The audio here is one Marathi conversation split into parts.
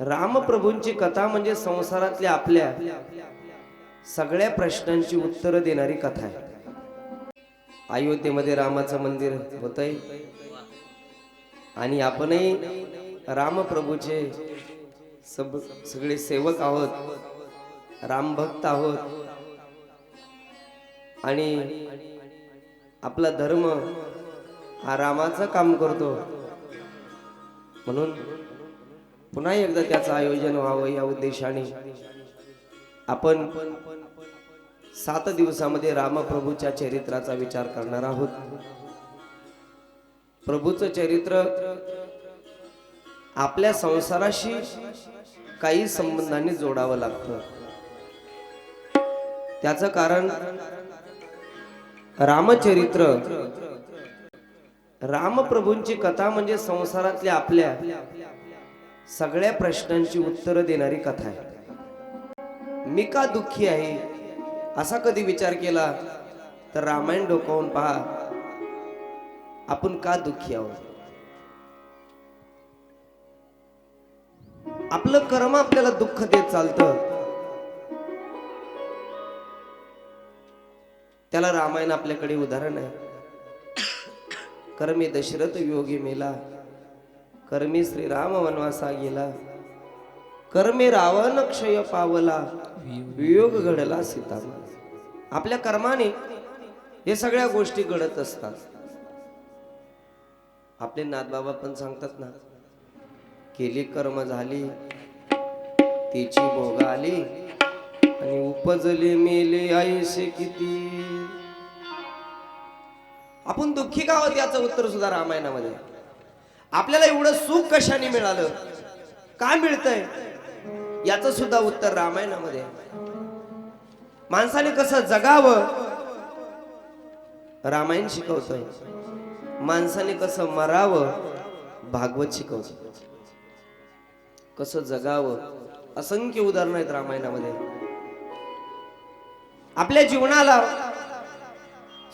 रामप्रभूंची कथा म्हणजे संसारातल्या आपल्या सगळ्या प्रश्नांची उत्तरं देणारी कथा आहे. अयोध्येमध्ये रामाचं मंदिर होतंय. आणि आपणही रामप्रभूचे सब सगळे सेवक आहोत. रामभक्त आहोत. आणि आपला धर्म हा रामाचं काम करतो. म्हणून पुन्हा एकदा त्याचं आयोजन व्हावं या उद्देशाने. आपण सात दिवसामध्ये रामप्रभूच्या चरित्राचा विचार करणार आहोत. प्रभूचं चरित्र आपल्या संसाराशी काही संबंधाने जोडावं लागतं. त्याचं कारण रामचरित्र रामप्रभूंची कथा म्हणजे संसारातल्या आपल्या सगळ्या प्रश्नांची उत्तरं देणारी कथा आहे. मी का दुःखी आहे? असा कधी विचार केला? तर रामायण डोकावून पहा. आपण का दुःखी आहोत? आपलं कर्म आपल्याला दुःख देत चालतं. त्याला रामायण आपल्याकडे उदाहरण आहे. कर्मे दशरथ योगी मेला. कर्मी श्रीराम वनवासा गेला कर्मे रावण क्षय पावला. वियोग घडला सीता आपल्या कर्माने हे सगळ्या गोष्टी घडत असतात. आपले नाथबाबा पण सांगतात ना केली कर्म झाली तिची भोग आली आणि उपजले मेले आयुष्य किती. आपण दुःखी का आहोत याचं उत्तर सुद्धा रामायणामध्ये? आपल्याला एवढं सुख कशाने मिळालं? काय मिळतंय? याच सुद्धा उत्तर रामायणामध्ये माणसाने कसं जगावं? रामायण शिकवतोय. माणसाने कसं मरावं? भागवत शिकवत कसं जगावं? असंख्य उदाहरणं आहेत रामायणामध्ये. आपल्या जीवनाला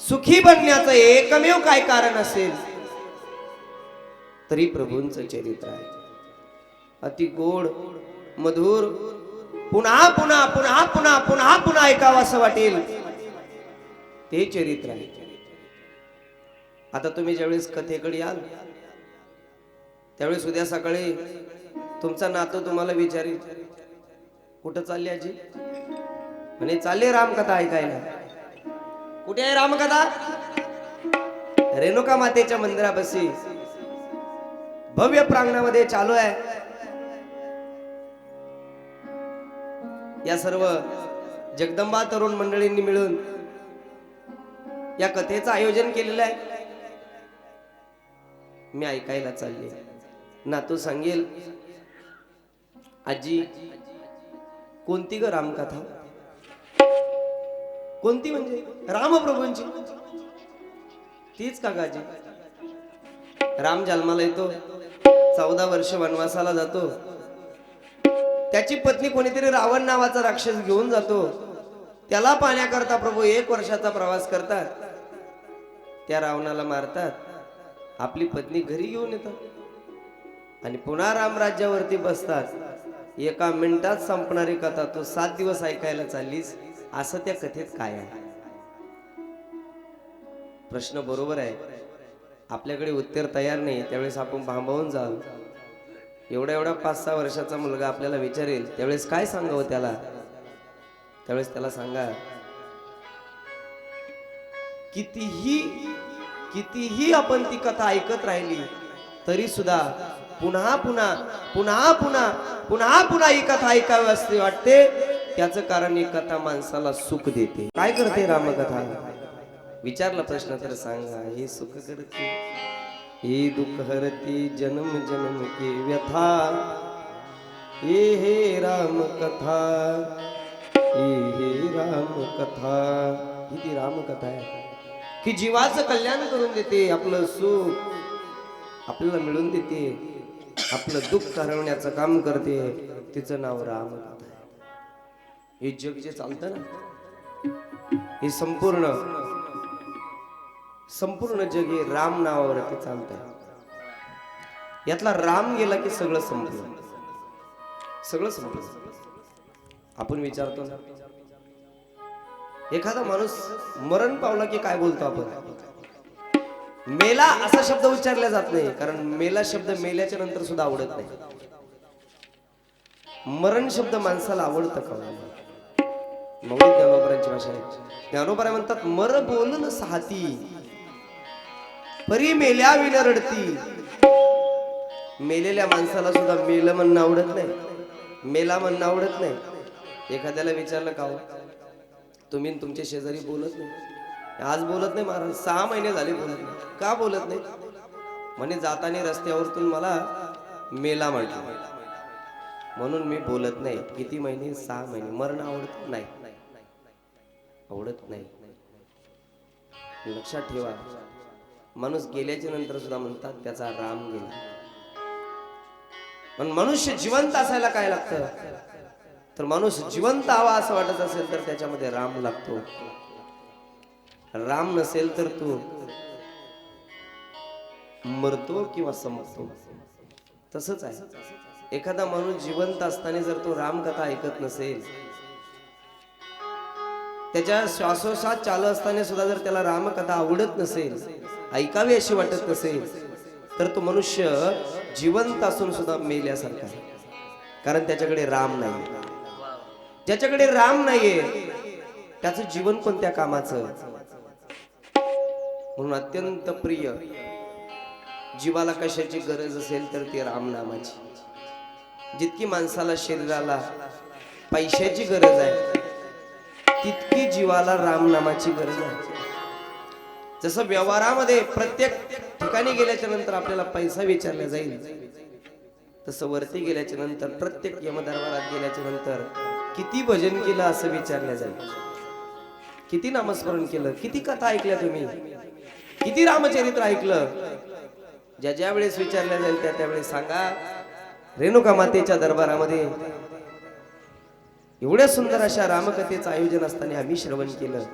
सुखी बनण्याचं एकमेव काय कारण असेल? तरी प्रभूंचं चरित्र आहे. अति गोड मधुर पुन्हा पुन्हा पुन्हा पुन्हा पुन्हा पुन्हा ऐकावं असं वाटेल. ते चरित्र आहे. आता तुम्ही ज्यावेळेस कथेकडे याल त्यावेळेस उद्या सकाळी तुमचा नातो तुम्हाला विचारेल कुठं चालली आजी? म्हणे चालले रामकथा ऐकायला. कुठे आहे रामकथा? रेणुका मातेच्या मंदिरापाशी. भव्य प्रांगणामध्ये चालू आहे. या सर्व जगदंबा तरुण मंडळींनी मिळून या कथेचं आयोजन केलेलं आहे. मी ऐकायला चालले. नातू सांगेल आजी कोणती ग रामकथा? कोणती म्हणजे? रामप्रभूंची. तीच का गाजी? राम जन्माला येतो. चौदा वर्ष वनवासाला जातो. त्याची पत्नी कोणीतरी रावण नावाचा राक्षस घेऊन जातो. त्याला पाहण्याकरता प्रभू एक वर्षाचा प्रवास करतात. त्या रावणाला मारतात. आपली पत्नी घरी घेऊन येतात. आणि पुन्हा रामराज्यावरती बसतात. एका मिनिटात संपणारी कथा तू सात दिवस ऐकायला चाललीस. असं त्या कथेत काय आहे? प्रश्न बरोबर आहे. आपल्याकडे उत्तर तयार नाही त्यावेळेस आपण भांबवून जाल एवढ्या एवढा पाच सहा वर्षाचा मुलगा आपल्याला विचारेल त्यावेळेस काय सांगावं त्याला? त्यावेळेस त्याला सांगा कितीही कितीही आपण ती कथा ऐकत राहिली तरी सुद्धा पुन्हा पुन्हा पुन्हा पुन्हा पुन्हा पुन्हा ही कथा ऐकावी असते वाटते. त्याचं कारण ही कथा माणसाला सुख देते. काय करते रामकथा? विचारला प्रश्न तर सांगा हे सुख करते? हे दुःख हरती? जन्म जन्म के व्यथा? हे हे राम कथा हे हे राम कथा ही ती राम कथा आहे. की जीवाचं कल्याण करून देते आपलं सुख आपल्याला मिळून देते आपलं दुःख हरवण्याचं काम करते. तिचं नाव राम कथा आहे. हे जग जे चालतं ना हे संपूर्ण संपूर्ण जग हे राम नावावरती चालत यातला राम गेला की सगळं संपलं सगळं संपलं आपण विचारतो ना. एखादा माणूस मरण पावला की काय बोलतो आपण? मेला असा शब्द उच्चारला जात नाही कारण मेला शब्द मेल्याच्या नंतर सुद्धा आवडत नाही. मरण शब्द माणसाला आवडतं का? मौलिक भाषा आहे. ज्ञानोबरा म्हणतात मर बोलून साहती. परी मेल्या विन रडती. मेलेल्या माणसाला सुद्धा मेलं म्हणणं आवडत नाही. मेला म्हणणं आवडत नाही. एखाद्याला विचारलं का तुम्ही तुमच्या शेजारी बोलत नाही? आज बोलत नाही महाराज सहा महिने झाले बोलत नाही. का बोलत नाही? म्हणे जाताना रस्त्यावरतून मला मेला म्हटलं. म्हणून मी बोलत नाही. किती महिने? सहा महिने. मरण आवडत नाही. आवडत नाही. लक्षात ठेवा माणूस गेल्याच्यानंतर सुद्धा म्हणतात त्याचा राम गेला. पण मनुष्य जिवंत असायला काय लागतं? तर माणूस जिवंत हवा असं वाटत असेल तर त्याच्यामध्ये राम लागतो. राम नसेल तर तू मरतो किंवा समजतो. तसंच आहे. एखादा माणूस जिवंत असताना जर तो रामकथा ऐकत नसेल त्याच्या श्वासोश्वास चालू असताना सुद्धा जर त्याला रामकथा आवडत नसेल ऐकावी अशी वाटत नसेल तर तो मनुष्य जिवंत असून सुद्धा मेल्यासारखा आहे. कारण त्याच्याकडे राम नाही ज्याच्याकडे राम नाहीये त्याचं जीवन कोणत्या कामाचं म्हणून अत्यंत प्रिय जीवाला कशाची गरज असेल तर ती रामनामाची जितकी माणसाला शरीराला पैशाची गरज आहे तितकी जीवाला रामनामाची गरज आहे. जसं व्यवहारामध्ये प्रत्येक ठिकाणी गेल्याच्यानंतर आपल्याला पैसा विचारला जाईल तसं वरती गेल्याच्यानंतर प्रत्येक यमदरबारात गेल्याच्यानंतर किती भजन केलं असं विचारलं जाईल. किती नामस्मरण केलं किती कथा ऐकल्या तुम्ही किती रामचरित्र ऐकलं ज्या ज्या वेळेस विचारल्या जाईल त्या त्यावेळेस सांगा रेणुका मातेच्या दरबारामध्ये एवढ्या सुंदर अशा रामकथेचं आयोजन असताना आम्ही श्रवण केलं.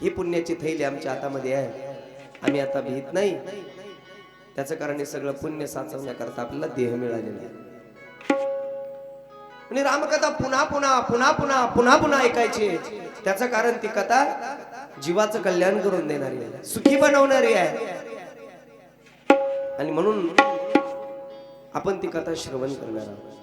ही पुण्याची थैली आमच्या हातामध्ये आहे. आम्ही आता भीत नाही. त्याचं कारण हे सगळं पुण्य साचवण्याकरता आपल्याला देह मिळालेला आहे. आणि रामकथा पुन्हा पुन्हा पुन्हा पुन्हा पुन्हा पुन्हा ऐकायची. त्याचं कारण ती कथा जीवाचं कल्याण करून देणारी आहे. सुखी बनवणारी आहे. आणि म्हणून आपण ती कथा श्रवण करणार आहोत.